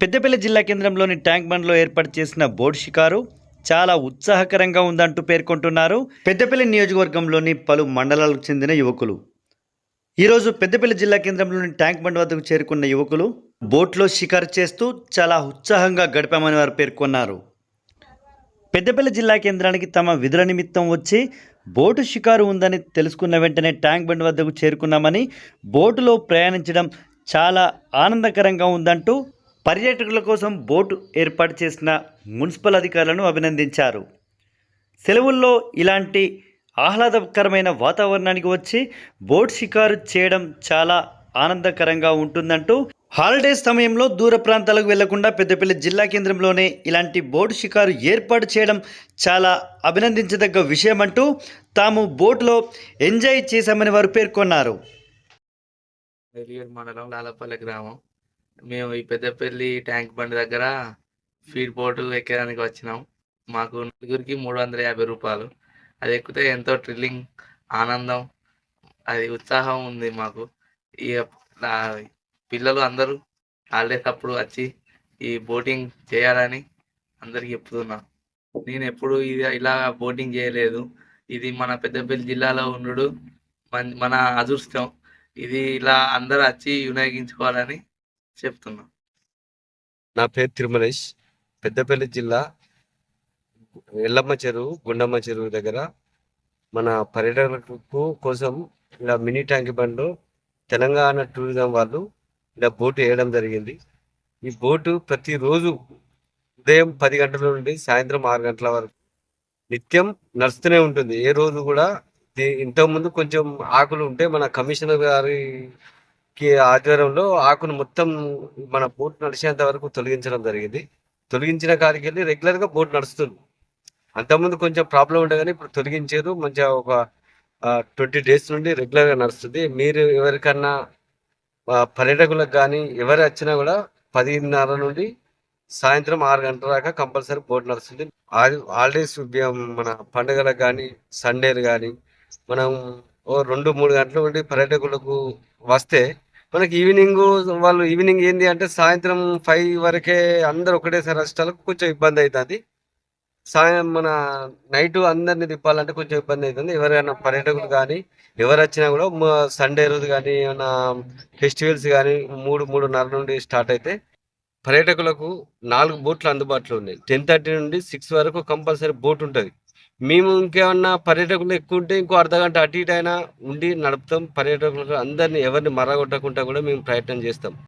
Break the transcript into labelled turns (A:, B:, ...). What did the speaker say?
A: పెద్దపల్లి జిల్లా కేంద్రంలోని ట్యాంక్ బండ్లో ఏర్పాటు చేసిన బోట్ షికారు చాలా ఉత్సాహకరంగా ఉందంటూ పేర్కొంటున్నారు. పెద్దపల్లి నియోజకవర్గంలోని పలు మండలాలకు చెందిన యువకులు. ఈరోజు పెద్దపల్లి జిల్లా కేంద్రంలోని ట్యాంక్ బండ్ వద్దకు చేరుకున్న యువకులు బోట్లో షికారు చేస్తూ చాలా ఉత్సాహంగా గడిపామని వారు పేర్కొన్నారు. పెద్దపల్లి జిల్లా కేంద్రానికి తమ విధుల నిమిత్తం వచ్చి బోటు షికారు ఉందని తెలుసుకున్న వెంటనే ట్యాంక్ బండ్ వద్దకు చేరుకున్నామని బోటులో ప్రయాణించడం చాలా ఆనందకరంగా ఉందంటూ పర్యాటకుల కోసం బోటు ఏర్పాటు చేసిన మున్సిపల్ అధికారులను అభినందించారు. సెలవుల్లో ఇలాంటి ఆహ్లాదకరమైన వాతావరణానికి వచ్చి బోట్ షికారు చేయడం చాలా ఆనందకరంగా ఉంటుందంటూ హాలిడేస్ సమయంలో దూర ప్రాంతాలకు వెళ్ళకుండా పెద్దపల్లి జిల్లా కేంద్రంలోనే ఇలాంటి బోటు షికారు ఏర్పాటు చేయడం చాలా అభినందించదగ్గ విషయం అంటూ తాము బోట్లో ఎంజాయ్ చేశామని వారు పేర్కొన్నారు.
B: మండలం లాలపల్లి గ్రామం. మేము ఈ పెద్దపల్లి ట్యాంక్ బండ్ దగ్గర ఫీడ్ బోటు ఎక్కడానికి వచ్చినాం. మాకు నలుగురికి మూడు వందల యాభై రూపాయలు. అది ఎక్కితే ఎంతో థ్రిల్లింగ్ ఆనందం అది ఉత్సాహం ఉంది మాకు. ఈ పిల్లలు అందరూ హాలిడేస్ అప్పుడు వచ్చి ఈ బోటింగ్ చేయాలని అందరికి చెప్తున్నా. నేను ఎప్పుడు ఇది ఇలా బోటింగ్ చేయలేదు. ఇది మన పెద్దపల్లి జిల్లాలో ఉండడు మన మన అదృష్టం. ఇది ఇలా అందరూ వచ్చి వినియోగించుకోవాలని చెప్తున్నా.
C: నా పేరు తిరుమలేష్. పెద్దపల్లి జిల్లా ఎల్లమ్మ చెరువు గుండమ్మ చెరువు దగ్గర. మన పర్యాటకులకు కోసం ఇలా మినీ ట్యాంక్ బండ్లో తెలంగాణ టూరిజం వాళ్ళు ఇలా బోటు వేయడం జరిగింది. ఈ బోటు ప్రతిరోజు ఉదయం పది గంటల నుండి సాయంత్రం ఆరు గంటల వరకు నిత్యం నడుస్తూనే ఉంటుంది. ఏ రోజు కూడా ఇంతకుముందు కొంచెం ఆకులు ఉంటే మన కమిషనర్ గారి ఆధ్వర్యంలో ఆకును మొత్తం మన బోట్ నడిచేంత వరకు తొలగించడం జరిగింది. తొలగించిన కాడికి వెళ్ళి రెగ్యులర్గా బోట్ నడుస్తుంది. అంతకుముందు కొంచెం ప్రాబ్లం ఉండే కానీ ఇప్పుడు తొలగించారు మంచిగా ఒక ట్వంటీ డేస్ నుండి రెగ్యులర్గా నడుస్తుంది. మీరు ఎవరికన్నా పర్యాటకులకు కానీ ఎవరు వచ్చినా కూడా పదిన్నర నుండి సాయంత్రం ఆరు గంటల దాకా కంపల్సరీ బోట్ నడుస్తుంది. హాలిడేస్ మన పండుగలకు కానీ సండేలు కానీ మనం ఓ రెండు మూడు గంటల నుండి పర్యాటకులకు వస్తే మనకి ఈవినింగ్ వాళ్ళు ఈవినింగ్ ఏంది అంటే సాయంత్రం ఫైవ్ వరకే అందరు ఒకటేసారి అష్టాలకు కొంచెం ఇబ్బంది అవుతుంది సాయం మన నైట్ అందరిని తిప్పాలంటే కొంచెం ఇబ్బంది అవుతుంది ఎవరైనా పర్యాటకులు కానీ ఎవరు వచ్చినా కూడా సండే రోజు కానీ ఏమైనా ఫెస్టివల్స్ కానీ మూడు మూడున్నర నుండి స్టార్ట్ అయితే పర్యాటకులకు నాలుగు బోట్లు అందుబాటులో ఉన్నాయి. టెన్ థర్టీ నుండి సిక్స్ వరకు కంపల్సరీ బోట్ ఉంటుంది. మేము ఇంకేమన్నా పర్యాటకులు ఎక్కువ ఉంటే ఇంకో అర్ధగంట అటు ఇటు అయినా ఉండి నడుపుతాం. పర్యాటకులకు అందరినీ ఎవరిని మరగొట్టకుండా కూడా మేము ప్రయత్నం చేస్తాం.